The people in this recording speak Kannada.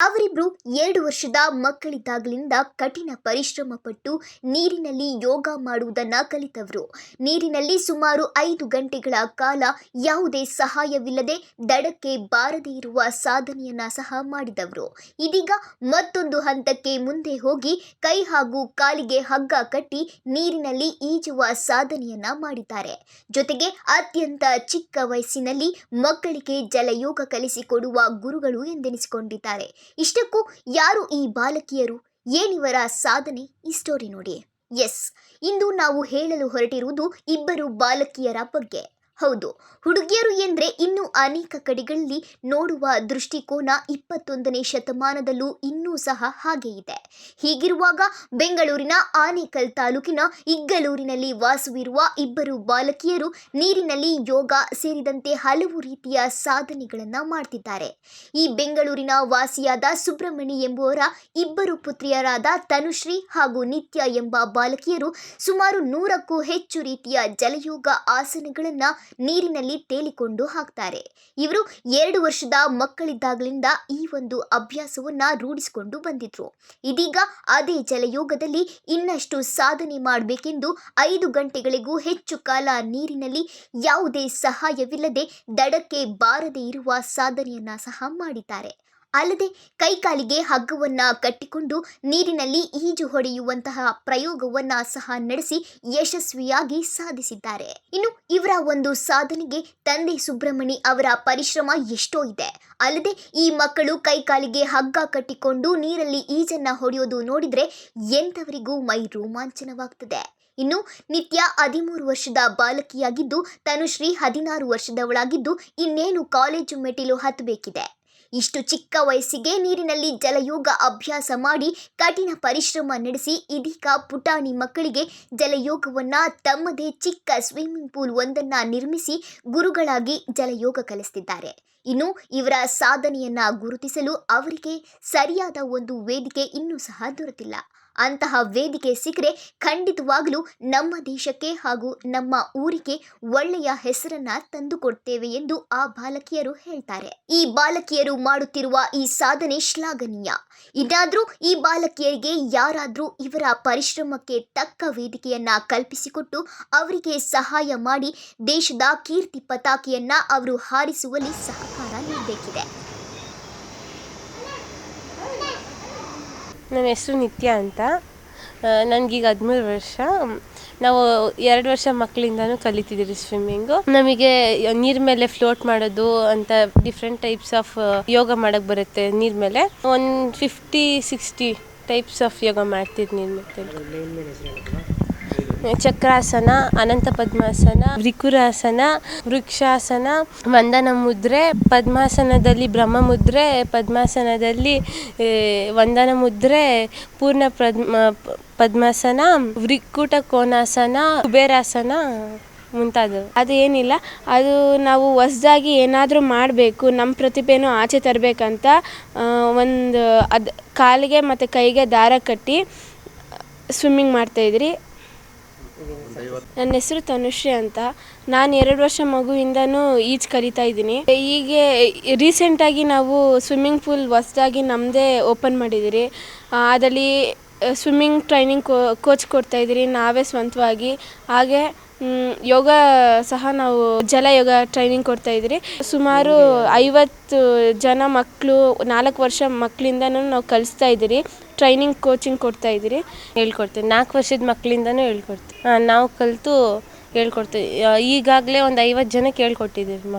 ಅವರಿಬ್ರು ಎರಡು ವರ್ಷದ ಮಕ್ಕಳಿದ್ದಾಗಲಿಂದ ಕಠಿಣ ಪರಿಶ್ರಮ ಪಟ್ಟು ನೀರಿನಲ್ಲಿ ಯೋಗ ಮಾಡುವುದನ್ನ ಕಲಿತವರು. ನೀರಿನಲ್ಲಿ ಸುಮಾರು ಐದು ಗಂಟೆಗಳ ಕಾಲ ಯಾವುದೇ ಸಹಾಯವಿಲ್ಲದೆ ದಡಕ್ಕೆ ಬಾರದೇ ಇರುವ ಸಾಧನೆಯನ್ನ ಸಹ ಮಾಡಿದವರು. ಇದೀಗ ಮತ್ತೊಂದು ಹಂತಕ್ಕೆ ಮುಂದೆ ಹೋಗಿ ಕೈ ಹಾಗೂ ಕಾಲಿಗೆ ಹಗ್ಗ ಕಟ್ಟಿ ನೀರಿನಲ್ಲಿ ಈಜುವ ಸಾಧನೆಯನ್ನ ಮಾಡಿದ್ದಾರೆ. ಜೊತೆಗೆ ಅತ್ಯಂತ ಚಿಕ್ಕ ವಯಸ್ಸಿನಲ್ಲಿ ಮಕ್ಕಳಿಗೆ ಜಲಯೋಗ ಕಲಿಸಿಕೊಡುವ ಗುರುಗಳು ಎಂದೆನಿಸಿಕೊಂಡಿದ್ದಾರೆ. ಇಷ್ಟಕ್ಕೂ ಯಾರು ಈ ಬಾಲಕಿಯರು? ಏನಿವರ ಸಾಧನೆ? ಈ ಸ್ಟೋರಿ ನೋಡಿ ಎಸ್ ಇಂದು ನಾವು ಹೇಳಲು ಹೊರಟಿರುವುದು ಇಬ್ಬರು ಬಾಲಕಿಯರ ಬಗ್ಗೆ. ಹೌದು. ಹುಡುಗಿಯರು ಎಂದರೆ ಇನ್ನು ಅನೇಕ ಕಡೆಗಳಲ್ಲಿ ನೋಡುವ ದೃಷ್ಟಿಕೋನ ಇಪ್ಪತ್ತೊಂದನೇ ಶತಮಾನದಲ್ಲೂ ಇನ್ನೂ ಸಹ ಹಾಗೆ ಇದೆ. ಹೀಗಿರುವಾಗ ಬೆಂಗಳೂರಿನ ಆನೇಕಲ್ ತಾಲೂಕಿನ ಇಗ್ಗಲೂರಿನಲ್ಲಿ ವಾಸವಿರುವ ಇಬ್ಬರು ಬಾಲಕಿಯರು ನೀರಿನಲ್ಲಿ ಯೋಗ ಸೇರಿದಂತೆ ಹಲವು ರೀತಿಯ ಸಾಧನೆಗಳನ್ನು ಮಾಡ್ತಿದ್ದಾರೆ. ಈ ಬೆಂಗಳೂರಿನ ವಾಸಿಯಾದ ಸುಬ್ರಹ್ಮಣಿ ಎಂಬುವರ ಇಬ್ಬರು ಪುತ್ರಿಯರಾದ ತನುಶ್ರೀ ಹಾಗೂ ನಿತ್ಯ ಎಂಬ ಬಾಲಕಿಯರು ಸುಮಾರು ನೂರಕ್ಕೂ ಹೆಚ್ಚು ರೀತಿಯ ಜಲಯೋಗ ಆಸನಗಳನ್ನ ನೀರಿನಲ್ಲಿ ತೇಲಿಕೊಂಡು ಹಾಕ್ತಾರೆ. ಇವರು ಎರಡು ವರ್ಷದ ಮಕ್ಕಳಿದ್ದಾಗಲಿಂದ ಈ ಒಂದು ಅಭ್ಯಾಸವನ್ನ ರೂಢಿಸಿಕೊಂಡು ಬಂದಿದ್ರು. ಇದೀಗ ಅದೇ ಜಲಯೋಗದಲ್ಲಿ ಇನ್ನಷ್ಟು ಸಾಧನೆ ಮಾಡಬೇಕೆಂದು ಐದು ಗಂಟೆಗಳಿಗೂ ಹೆಚ್ಚು ಕಾಲ ನೀರಿನಲ್ಲಿ ಯಾವುದೇ ಸಹಾಯವಿಲ್ಲದೆ ದಡಕ್ಕೆ ಬಾರದೇ ಇರುವ ಸಾಧನೆಯನ್ನ ಸಹ ಮಾಡಿದ್ದಾರೆ. ಅಲ್ಲದೆ ಕೈಕಾಲಿಗೆ ಹಗ್ಗವನ್ನು ಕಟ್ಟಿಕೊಂಡು ನೀರಿನಲ್ಲಿ ಈಜು ಹೊಡೆಯುವಂತಹ ಪ್ರಯೋಗವನ್ನ ಸಹ ನಡೆಸಿ ಯಶಸ್ವಿಯಾಗಿ ಸಾಧಿಸಿದ್ದಾರೆ. ಇನ್ನು ಇವರ ಒಂದು ಸಾಧನೆಗೆ ತಂದೆ ಸುಬ್ರಹ್ಮಣಿ ಅವರ ಪರಿಶ್ರಮ ಎಷ್ಟೋ ಇದೆ. ಅಲ್ಲದೆ ಈ ಮಕ್ಕಳು ಕೈಕಾಲಿಗೆ ಹಗ್ಗ ಕಟ್ಟಿಕೊಂಡು ನೀರಲ್ಲಿ ಈಜನ್ನ ಹೊಡೆಯೋದು ನೋಡಿದ್ರೆ ಎಂಥವರಿಗೂ ಮೈ ರೋಮಾಂಚನವಾಗ್ತದೆ. ಇನ್ನು ನಿತ್ಯ ಹದಿಮೂರು ವರ್ಷದ ಬಾಲಕಿಯಾಗಿದ್ದು, ತನುಶ್ರೀ ಹದಿನಾರು ವರ್ಷದವಳಾಗಿದ್ದು, ಇನ್ನೇನು ಕಾಲೇಜು ಮೆಟ್ಟಿಲು ಹತ್ತಬೇಕಿದೆ ಇಷ್ಟು ಚಿಕ್ಕ ವಯಸ್ಸಿಗೆ ನೀರಿನಲ್ಲಿ ಜಲಯೋಗ ಅಭ್ಯಾಸ ಮಾಡಿ ಕಠಿಣ ಪರಿಶ್ರಮ ನಡೆಸಿ ಇದೀಗ ಪುಟಾಣಿ ಮಕ್ಕಳಿಗೆ ಜಲಯೋಗವನ್ನ ತಮ್ಮದೇ ಚಿಕ್ಕ ಸ್ವಿಮ್ಮಿಂಗ್ ಪೂಲ್ ಒಂದನ್ನ ನಿರ್ಮಿಸಿ ಗುರುಗಳಾಗಿ ಜಲಯೋಗ ಕಲಿಸ್ತಿದ್ದಾರೆ. ಇನ್ನು ಇವರ ಸಾಧನೆಯನ್ನ ಗುರುತಿಸಲು ಅವರಿಗೆ ಸರಿಯಾದ ಒಂದು ವೇದಿಕೆ ಇನ್ನೂ ಸಹ ದೊರೆತಿಲ್ಲ. ಅಂತಹ ವೇದಿಕೆ ಸಿಕ್ಕರೆ ಖಂಡಿತವಾಗಲೂ ನಮ್ಮ ದೇಶಕ್ಕೆ ಹಾಗೂ ನಮ್ಮ ಊರಿಗೆ ಒಳ್ಳೆಯ ಹೆಸರನ್ನ ತಂದುಕೊಡ್ತೇವೆ ಎಂದು ಆ ಬಾಲಕಿಯರು ಹೇಳ್ತಾರೆ. ಈ ಬಾಲಕಿಯರು ಮಾಡುತ್ತಿರುವ ಈ ಸಾಧನೆ ಶ್ಲಾಘನೀಯ. ಇದಾದ್ರೂ ಈ ಬಾಲಕಿಯರಿಗೆ ಯಾರಾದರೂ ಇವರ ಪರಿಶ್ರಮಕ್ಕೆ ತಕ್ಕ ವೇದಿಕೆಯನ್ನ ಕಲ್ಪಿಸಿಕೊಟ್ಟು ಅವರಿಗೆ ಸಹಾಯ ಮಾಡಿ ದೇಶದ ಕೀರ್ತಿ ಪತಾಕೆಯನ್ನ ಅವರು ಹಾರಿಸುವಲ್ಲಿ ಸಹಕಾರ ನೀಡಬೇಕಿದೆ. ನನ್ನ ಹೆಸರು ನಿತ್ಯ ಅಂತ. ನನಗೀಗ ಹದಿಮೂರು ವರ್ಷ. ನಾವು ಎರಡು ವರ್ಷ ಮಕ್ಕಳಿಂದನೂ ಕಲಿತಿದ್ದೀರಿ ಸ್ವಿಮ್ಮಿಂಗು. ನಮಗೆ ನೀರ್ ಮೇಲೆ ಫ್ಲೋಟ್ ಮಾಡೋದು ಅಂತ ಡಿಫ್ರೆಂಟ್ ಟೈಪ್ಸ್ ಆಫ್ ಯೋಗ ಮಾಡೋಕ್ಕೆ ಬರುತ್ತೆ ನೀರ್ ಮೇಲೆ. ಒಂದು fifty sixty types of yoga ಮಾಡ್ತಿದ್ದೀನಿ ನೀರ್ ಮೇಲೆ. ಚಕ್ರಾಸನ, ಅನಂತ ಪದ್ಮಾಸನ, ತ್ರಿಕುರಾಸನ, ವೃಕ್ಷಾಸನ ವಂದನ ಮುದ್ರೆ ಪದ್ಮಾಸನದಲ್ಲಿ ಬ್ರಹ್ಮ ಮುದ್ರೆ ಪದ್ಮಾಸನದಲ್ಲಿ ವಂದನ ಮುದ್ರೆ ಪೂರ್ಣ ಪದ್ಮ, ಪದ್ಮಾಸನ, ವೃಕ್ಕೂಟ ಕೋನಾಸನ, ಕುಬೇರಾಸನ ಮುಂತಾದವು. ಅದು ಏನಿಲ್ಲ, ಅದು ನಾವು ಹೊಸ್ದಾಗಿ ಏನಾದರೂ ಮಾಡಬೇಕು, ನಮ್ಮ ಪ್ರತಿಭೆನೂ ಆಚೆ ತರಬೇಕಂತ ಒಂದು ಅದು, ಕಾಲಿಗೆ ಮತ್ತು ಕೈಗೆ ದಾರ ಕಟ್ಟಿ, ಸ್ವಿಮ್ಮಿಂಗ್ ಮಾಡ್ತಾಯಿದ್ರಿ ನನ್ನ ಹೆಸರು ತನುಶ್ರೀ ಅಂತ. ನಾನು ಎರಡು ವರ್ಷ ಮಗುವಿಂದನೂ ಈಜ್ ಕಲಿತಾ ಇದ್ದೀನಿ. ಹೀಗೆ ರೀಸೆಂಟಾಗಿ ನಾವು ಸ್ವಿಮ್ಮಿಂಗ್ ಪೂಲ್ ಹೊಸ್ದಾಗಿ ನಮ್ಮದೇ ಓಪನ್ ಮಾಡಿದ್ದೀರಿ. ಅದರಲ್ಲಿ ಸ್ವಿಮ್ಮಿಂಗ್ ಟ್ರೈನಿಂಗ್ ಕೋಚ್ ಕೊಡ್ತಾಯಿದ್ದೀರಿ ನಾವೇ ಸ್ವಂತವಾಗಿ. ಹಾಗೆ ಯೋಗ ಸಹ ನಾವು ಜಲ ಯೋಗ ಟ್ರೈನಿಂಗ್ ಕೊಡ್ತಾಯಿದ್ದೀರಿ ಸುಮಾರು ಐವತ್ತು ಜನ ಮಕ್ಕಳು ನಾಲ್ಕು ವರ್ಷ ಮಕ್ಕಳಿಂದನೂ ನಾವು ಕಲಿಸ್ತಾ ಇದ್ದೀರಿ. ಟ್ರೈನಿಂಗ್ ಕೋಚಿಂಗ್ ಕೊಡ್ತಾ ಇದ್ದೀರಿ? ಹೇಳ್ಕೊಡ್ತೀನಿ. ನಾಲ್ಕು ವರ್ಷದ ಮಕ್ಕಳಿಂದನೂ ಹೇಳ್ಕೊಡ್ತೀನಿ. ನಾವು ಕಲಿತು ಹೇಳ್ಕೊಡ್ತೀವಿ. ಈಗಾಗಲೇ ಒಂದು ಐವತ್ತು ಜನಕ್ಕೆ ಹೇಳ್ಕೊಟ್ಟಿದ್ದೀವಿ